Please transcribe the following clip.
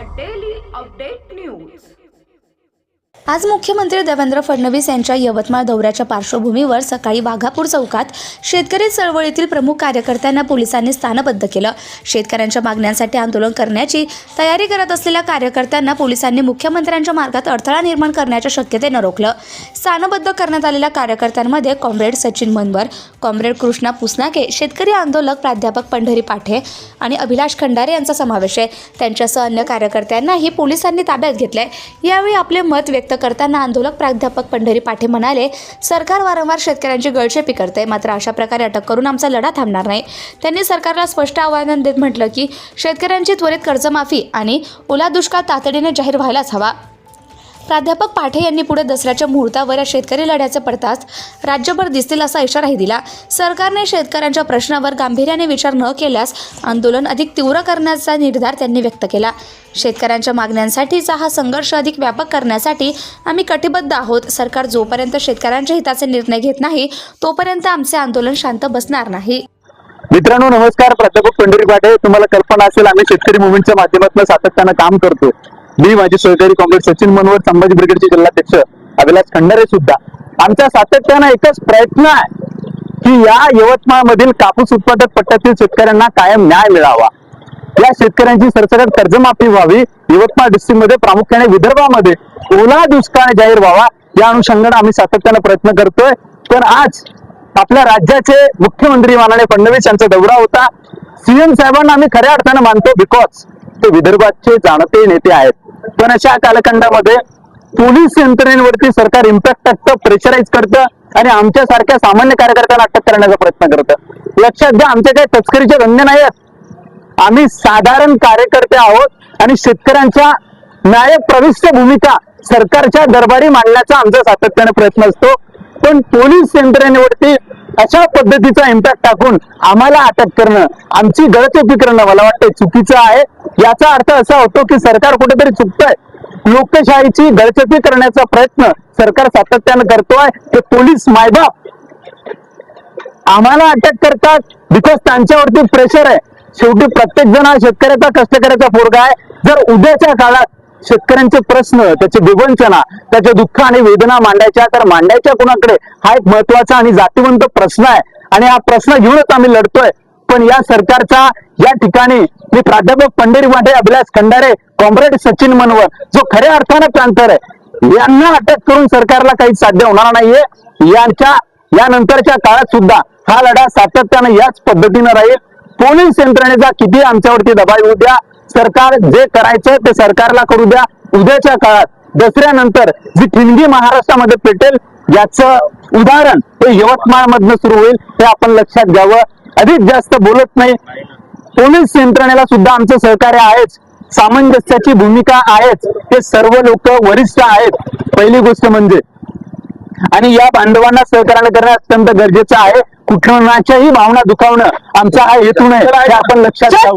the daily update news. आज मुख्यमंत्री देवेंद्र फडणवीस यांच्या यवतमाळ दौऱ्याच्या पार्श्वभूमीवर सकाळी वाघापूर चौकात शेतकरी चळवळीतील प्रमुख कार्यकर्त्यांना पोलिसांनी स्थानबद्ध केलं. शेतकऱ्यांच्या मागण्यांसाठी आंदोलन करण्याची तयारी करत असलेल्या कार्यकर्त्यांना पोलिसांनी मुख्यमंत्र्यांच्या मार्गात अडथळा निर्माण करण्याच्या शक्यतेनं रोखलं. स्थानबद्ध करण्यात आलेल्या कार्यकर्त्यांमध्ये कॉम्रेड सचिन मनवर कॉम्रेड कृष्णा पुसनाके शेतकरी आंदोलक प्राध्यापक पंढरी पाठे आणि अभिलाष खंडारे यांचा समावेश आहे. त्यांच्यासह अन्य कार्यकर्त्यांनाही पोलिसांनी ताब्यात घेतलंय. यावेळी आपले मत व्यक्त करताना आंदोलक प्राध्यापक पंढरी पाठे म्हणाले सरकार वारंवार शेतकऱ्यांची गळचेपी करते. मात्र अशा प्रकारे अटक करून आमचा लढा थांबणार नाही. त्यांनी सरकारला स्पष्ट आव्हान देत म्हटलं की शेतकऱ्यांची त्वरित कर्जमाफी आणि ओला दुष्काळ तातडीने जाहीर व्हायलाच हवा. प्राध्यापक पाठे यांनी पुढे दसऱ्याच्या मुहूर्तावर या शेतकरी लढ्याचे पडताच राज्यभर दिसतील असा इशाराही दिला. सरकारने शेतकऱ्यांच्या प्रश्नावर गांभीर्याने विचार न केल्यास आंदोलन अधिक तीव्र करण्याचा निर्धार त्यांनी व्यक्त केला. शेतकऱ्यांच्या मागण्यांसाठीचा हा संघर्ष अधिक व्यापक करण्यासाठी आम्ही कटिबद्ध आहोत. सरकार जोपर्यंत शेतकऱ्यांच्या हिताचे निर्णय घेत नाही तोपर्यंत आमचे आंदोलन शांत बसणार नाही. मित्रांनो नमस्कार. प्राध्यापक पंढरी पाटे तुम्हाला कल्पना असेल आम्ही शेतकरी मुवमेंटच्या माध्यमातून सातत्यानं काम करतो मी माझे सहकारी कॉम्रेड सचिन मनोहर संभाजी ब्रिगेडचे जिल्हाध्यक्ष अभिलाष खंडारे सुद्धा. आमचा सातत्यानं एकच प्रयत्न आहे की या यवतमाळ मधील कापूस उत्पादक पट्ट्यातील शेतकऱ्यांना कायम न्याय मिळावा. या शेतकऱ्यांची सरसकट कर्जमाफी व्हावी यवतमाळ डिस्ट्रिक्टमध्ये प्रामुख्याने विदर्भामध्ये ओला दुष्काळ जाहीर व्हावा या अनुषंगाने आम्ही सातत्यानं प्रयत्न करतोय. पण आज आपल्या राज्याचे मुख्यमंत्री मानाने फडणवीस यांचा दौरा होता. सीएम साहेबांना आम्ही खऱ्या अर्थानं मानतो बिकॉज ते विदर्भाचे जाणते नेते आहेत. पण अशा कालखंडामध्ये पोलीस यंत्रणेवरती सरकार इम्पॅक्ट टाकतं प्रेशराईज करतं आणि आमच्यासारख्या सामान्य कार्यकर्त्यांना अटक करण्याचा प्रयत्न करतं. लक्षात घ्या आमच्या काही तस्करीचे धंदे नाही आहेत. आम्ही साधारण कार्यकर्ते आहोत आणि शेतकऱ्यांच्या न्याय प्रविष्ट भूमिका सरकारच्या दरबारी मांडण्याचा आमचा सातत्याने प्रयत्न असतो. पण पोलीस यंत्रणेवरती अशा पद्धतीचा इम्पॅक्ट टाकून आम्हाला अटक करणं आमची गळचोपी करणं मला वाटतं चुकीचं आहे. याचा अर्थ असा होतो की सरकार कुठेतरी चुकतंय. लोकशाहीची गळचोपी करण्याचा प्रयत्न सरकार सातत्यानं करतोय. ते पोलीस मायबाप आम्हाला अटक करतात बिकॉज त्यांच्यावरती प्रेशर आहे. शेवटी प्रत्येक जण हा शेतकऱ्याचा कष्टकऱ्याचा पोरगा आहे. जर उद्याच्या काळात शेतकऱ्यांचे प्रश्न त्याचे विवंचना त्याच्या दुःख आणि वेदना मांडायच्या तर मांडायच्या कुणाकडे? हा एक महत्त्वाचा आणि जातीवंत प्रश्न आहे. आणि हा प्रश्न घेऊनच आम्ही लढतोय. पण या सरकारचा या ठिकाणी मी प्राध्यापक पंढरी वाटे अभिलाष खंडारे कॉम्रेड सचिन मनवर जो खऱ्या अर्थानं प्रांतर आहे यांना अटक करून सरकारला काही साध्य होणार नाहीये. यांच्या यानंतरच्या काळात सुद्धा हा लढा सातत्यानं याच पद्धतीनं राहील. पोलीस यंत्रणेचा किती आमच्यावरती दबाव येऊ द्या. सरकार जे करायचं ते सरकारला करू द्या. उद्याच्या काळात दसऱ्यानंतर जी ठिणगी महाराष्ट्रामध्ये पेटेल याचं उदाहरण हे यवतमाळ मधनं सुरू होईल हे आपण लक्षात घ्यावं. अधिक जास्त बोलत नाही. पोलीस यंत्रणेला सुद्धा आमचं सहकार्य आहेच. सामंजस्याची भूमिका आहेच. हे सर्व लोक वरिष्ठ आहेत. पहिली गोष्ट म्हणजे आणि या बांधवांना सहकार्य करणं अत्यंत गरजेचं आहे. कुठल्याच्याही भावना दुखावणं आमचा हा हेतू नाही हे आपण लक्षात घ्यावं.